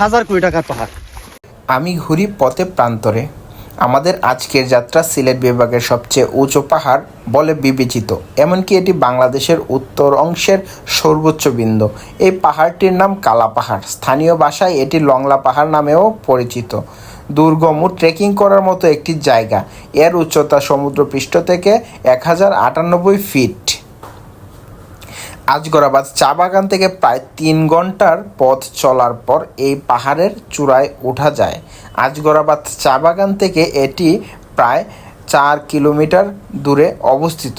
হাজার কোটি টাকার পাহাড়। আমি ঘুরি পথে প্রান্তরে। আমাদের আজকের যাত্রা সিলেট বিভাগের সবচেয়ে উঁচু পাহাড় বলে বিবেচিত। এমনকি এটি বাংলাদেশের উত্তর অংশের সর্বোচ্চ বিন্দু। এই পাহাড়টির নাম কালা পাহাড়। স্থানীয় ভাষায় এটি লংলা পাহাড় নামেও পরিচিত। দুর্গম ও ট্রেকিং করার মতো একটি জায়গা। এর উচ্চতা সমুদ্রপৃষ্ঠ থেকে এক হাজার আটানব্বই ফিট। আজগরাবাদ চা বাগান থেকে প্রায় তিন ঘণ্টার পথ চলার পর এই পাহাড়ের চূড়ায় ওঠা যায়। আজগরাবাদ চা বাগান থেকে এটি প্রায় চার কিলোমিটার দূরে অবস্থিত।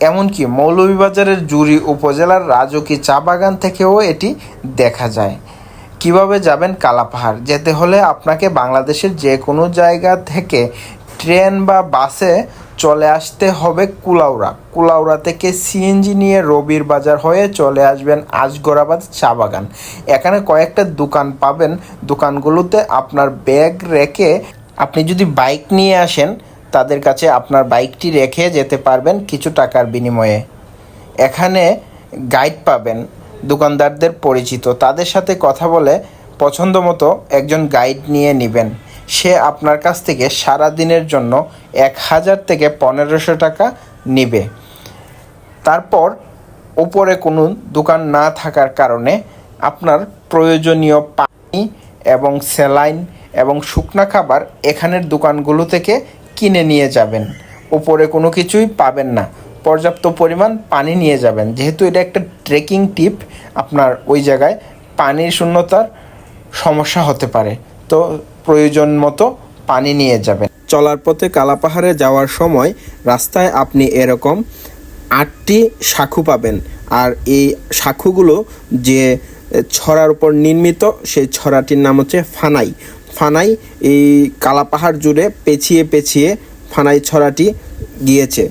এমনকি মৌলভীবাজারের জুরি উপজেলার রাজকী চা বাগান থেকেও এটি দেখা যায়। কীভাবে যাবেন কালাপাহাড়? যেতে হলে আপনাকে বাংলাদেশের যে কোনো জায়গা থেকে ট্রেন বা বাসে চলে আসতে হবে কুলাউড়া। কুলাউড়া থেকে সিএনজি নিয়ে রবির বাজার হয়ে চলে আসবেন আজগরাবাদ চা বাগান। এখানে কয়েকটা দোকান পাবেন। দোকানগুলোতে আপনার ব্যাগ রেখে আপনি যদি বাইক নিয়ে আসেন, তাদের কাছে আপনার বাইকটি রেখে যেতে পারবেন কিছু টাকার বিনিময়ে। এখানে গাইড পাবেন দোকানদারদের পরিচিত। তাদের সাথে কথা বলে পছন্দ মতো একজন গাইড নিয়ে নেবেন। সে আপনার কাছ থেকে সারা দিনের জন্য এক হাজার থেকে পনেরোশো টাকা নেবে। তারপর উপরে কোনো দোকান না থাকার কারণে আপনার প্রয়োজনীয় পানি এবং স্যালাইন এবং শুকনা খাবার এখানের দোকানগুলো থেকে কিনে নিয়ে যাবেন। উপরে কোনো কিছুই পাবেন না। পর্যাপ্ত পরিমাণ পানি নিয়ে যাবেন। যেহেতু এটা একটা ট্রেকিং টিপ, আপনার ওই জায়গায় পানির শূন্যতার সমস্যা হতে পারে। তো প্রয়োজন মতো পানি নিয়ে যাবেন। চলার পথে কালাপাহাড়ে যাওয়ার সময় রাস্তায় আপনি এরকম আটটি শাখু পাবেন আর এই শাখুগুলো যে ছড়ার উপর নির্মিত সেই ছড়াটির নাম হচ্ছে ফানাই। ফানাই এই কালাপাহাড় জুড়ে পেছিয়ে পেছিয়ে ফানাই ছড়াটি গিয়েছে।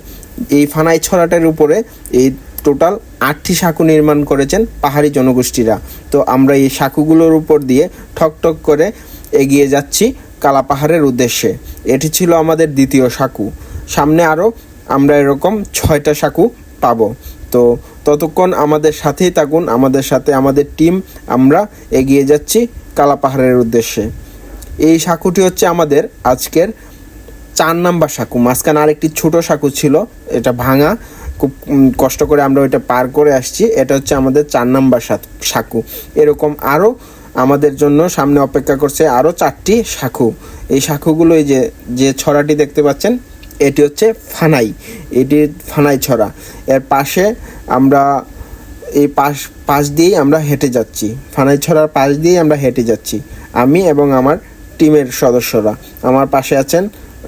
এই ফানাই ছড়াটার উপরে এই টোটাল আটটি সাঁকু নির্মাণ করেছেন পাহাড়ি জনগোষ্ঠীরা। তো আমরা এই সাঁকুগুলোর উপর দিয়ে ঠক ঠক করে এগিয়ে যাচ্ছি কালা পাহাড়ের উদ্দেশ্যে। এটি ছিল আমাদের দ্বিতীয় সাঁকু। সামনে আরও আমরা এরকম ছয়টা সাঁকু পাবো। তো ততক্ষণ আমাদের সাথেই থাকুন, আমাদের সাথে আমাদের টিম, আমরা এগিয়ে যাচ্ছি কালা পাহাড়ের উদ্দেশ্যে। এই সাঁকুটি হচ্ছে আমাদের আজকের চার নাম্বার সাঁকু। মাঝখানে আরেকটি ছোট সাঁকু ছিল, এটা ভাঙা। খুব কষ্ট করে আমরা ওইটা পার করে আসছি। এটা হচ্ছে আমাদের চার নাম্বার সাঁকু। এরকম আরও আমাদের জন্য সামনে অপেক্ষা করছে আরও চারটি শাখু এই শাখুগুলো এই যে যে ছড়াটি দেখতে পাচ্ছেন, এটি হচ্ছে ফানাই। এটি ফানাই ছড়া। এর পাশে আমরা এই পাশ পাশ দিয়েই আমরা হেঁটে যাচ্ছি। ফানাই ছড়ার পাশ দিয়েই আমরা হেঁটে যাচ্ছি। আমি এবং আমার টিমের সদস্যরা। আমার পাশে আছেন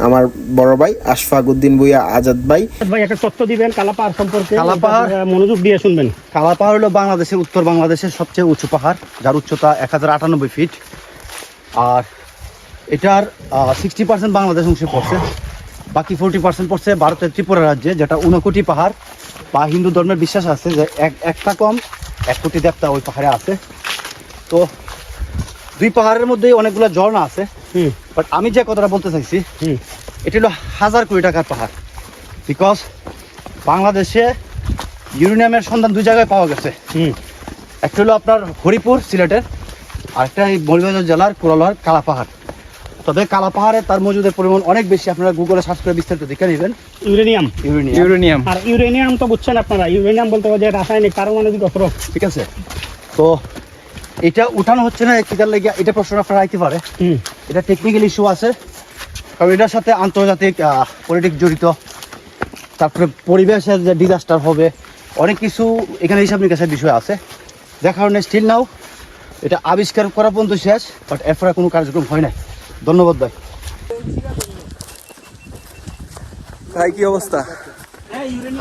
আমার বড় ভাই আশফাক উদ্দিন ভুইয়া আজাদ ভাই। ভাই একটা তথ্য দিবেন কালাপাহাড় সম্পর্কে। কালাপাহাড়? মনোযোগ দিয়ে শুনবেন। কালা পাহাড় হলো বাংলাদেশের উত্তর বাংলাদেশের সবচেয়ে উঁচু পাহাড় যার উচ্চতা এক হাজার আটানব্বই ফিট। আর এটার সিক্সটি পার্সেন্ট বাংলাদেশ অংশে পড়ছে। বাকি ফোরটি পার্সেন্ট পড়ছে ভারতের ত্রিপুরা রাজ্যে যেটা উনকোটি পাহাড়। বা হিন্দু ধর্মের বিশ্বাস আছে যে এক একটা কম এক কোটি দেবতা ওই পাহাড়ে আছে। তো দুই পাহাড়ের মধ্যে অনেকগুলো ঝর্ণা আছে। হুম। বাট আমি যে কথাটা বলতে চাইছি হুম। এটি হলো হাজার কোটি টাকার পাহাড়। বিকজ বাংলাদেশে ইউরেনিয়ামের সন্ধান দুই জায়গায় পাওয়া গেছে। হুম। একটা হলো আপনার হরিপুর সিলেটের আর একটা এই মৌলভীবাজার জেলার কুড়ালোহার কালা পাহাড়। তবে কালা পাহাড়ে তার মজুদের পরিমাণ অনেক বেশি আপনারা গুগলে সার্চ করে বিস্তারিত দেখে নেবেন। ইউরেনিয়াম। ইউরেনিয়াম। ইউরেনিয়াম। আর ইউরেনিয়াম তো বুঝছেন আপনারা ইউরেনিয়াম বলতে যে রাসায়নিক পারমাণবিক অস্ত্র। ঠিক আছে। তো এটা উঠানো হচ্ছে না কিদার লেগে এটা প্রশ্ন আপনারা রাখতে পারে। এটা টেকনিক্যাল ইস্যু আছে কারণ এটার সাথে আন্তর্জাতিক পলিটিক্স জড়িত। তারপরে পরিবেশের যে ডিজাস্টার হবে অনেক কিছু এখানে হিসাব নিকাশের বিষয় আছে। যার কারণে স্টিল নাও এটা আবিষ্কার করা পর্যন্ত শেষ বাট এরপরে কোনো কার্যক্রম হয় না ধন্যবাদ ভাই। ভাই কি অবস্থা?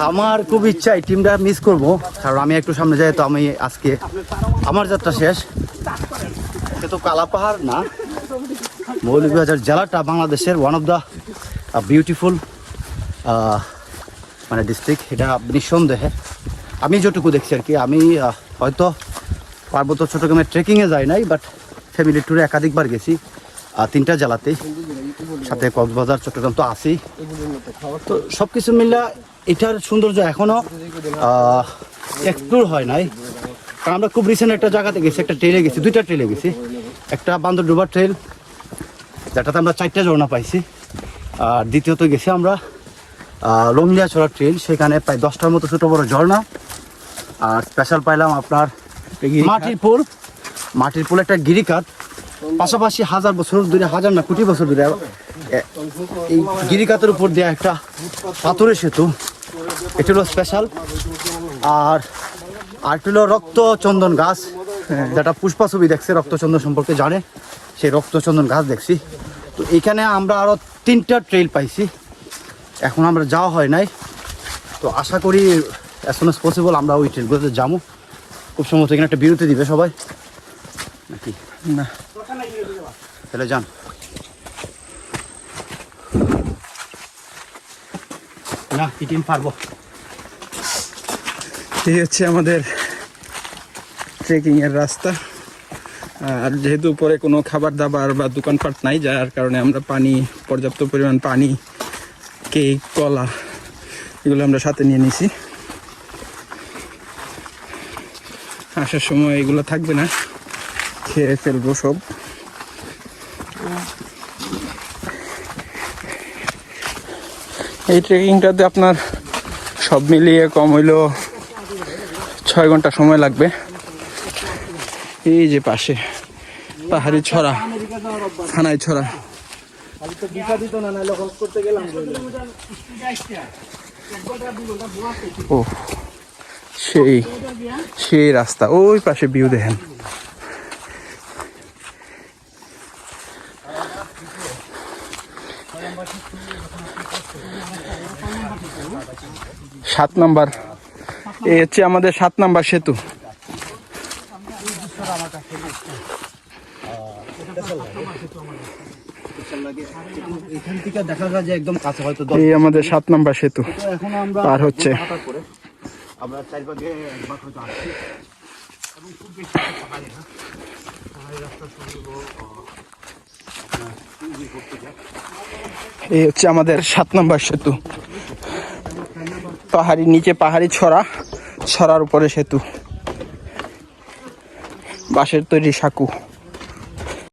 আমার খুব ইচ্ছা এই টিমটা মিস করব। কারণ আমি একটু সামনে যাই, তো আমি আজকে আমার যাত্রা শেষ। কিন্তু কালা পাহাড় না। মৌলভীবাজার জেলাটা বাংলাদেশের ওয়ান অফ দ্য বিউটিফুল মানে ডিস্ট্রিক্ট এটা নিঃসন্দেহে। আমি যেটুকু দেখছি আর কি, আমি হয়তো পার্বত্য চট্টগ্রামে ট্রেকিংয়ে যাই নাই বাট ফ্যামিলি ট্যুরে একাধিকবার গেছি তিনটা জেলাতেই। সাথে কক্সবাজার, চট্টগ্রাম তো আছেই। তো সব কিছু মিলে এটার সৌন্দর্য এখনও এক্সপ্লোর হয় নাই। কারণ আমরা খুব রিসেন্ট একটা জায়গাতে গেছি একটা ট্রেলে গেছি দুইটা ট্রেলে গেছি। একটা বান্দরডুবা ট্রেল যেটাতে আমরা চারটা ঝর্ণা পাইছি। আর দ্বিতীয়ত গেছি আমরা লংলিয়াছড়া ট্রেল সেখানে প্রায় দশটার মতো ছোটো বড় ঝর্ণা। আর স্পেশাল পাইলাম আপনার মাটির পুল। মাটির পুল একটা গিরিকাত পাশাপাশি হাজার বছর ধরে হাজার না কোটি বছর ধরে এই গিরিকাতের উপর দেওয়া একটা পাথরের সেতু। এটা হলো স্পেশাল আর আরেকটা হলো রক্তচন্দন গাছ। যেটা পুষ্পা ছবি দেখছে রক্তচন্দন সম্পর্কে জানে। সেই রক্তচন্দন গাছ দেখছি। তো এখানে আমরা আরও তিনটা ট্রেল পাইছি। এখন আমরা যাওয়া হয় নাই। তো আশা করি অ্যাজ সুন পসিবল আমরা ওই ট্রেনগুলোতে যাব। খুব সম্ভবত এখানে একটা বিরতি দিবে সবাই। নাকি? না। তাহলে যান। না, কি টিম পারব? এই হচ্ছে আমাদের ট্রেকিং এর রাস্তা। আর যেহেতু উপরে কোনো খাবার দাবার বা দোকানপাট নাই, যার কারণে আমরা পানি, পর্যাপ্ত পরিমাণ পানি, কেক, কলা, এগুলো আমরা সাথে নিয়ে নিছি। আসার সময় এগুলো থাকবে না, খেয়ে ফেলব সব। এই ট্রেকিংটাতে আপনার সব মিলিয়ে কম হইলেও ছয় ঘণ্টা সময় লাগবে। এই যে পাশে, পাহাড়ি ছড়া, থানায় ছড়া। ও সেই সেই রাস্তা, ওই পাশে ভিউ দেখেন। সাত নাম্বার। এই হচ্ছে আমাদের সাত নাম্বার সেতু। এই আমাদের সাত নাম্বার সেতু। পার হচ্ছে। আমরা খুব বেশি না এই হচ্ছে আমাদের সাত নম্বর সেতু। পাহাড়ি নিচে পাহাড়ি ছড়া, ছড়ার উপরে সেতু। বাঁশের তৈরি সাঁকু।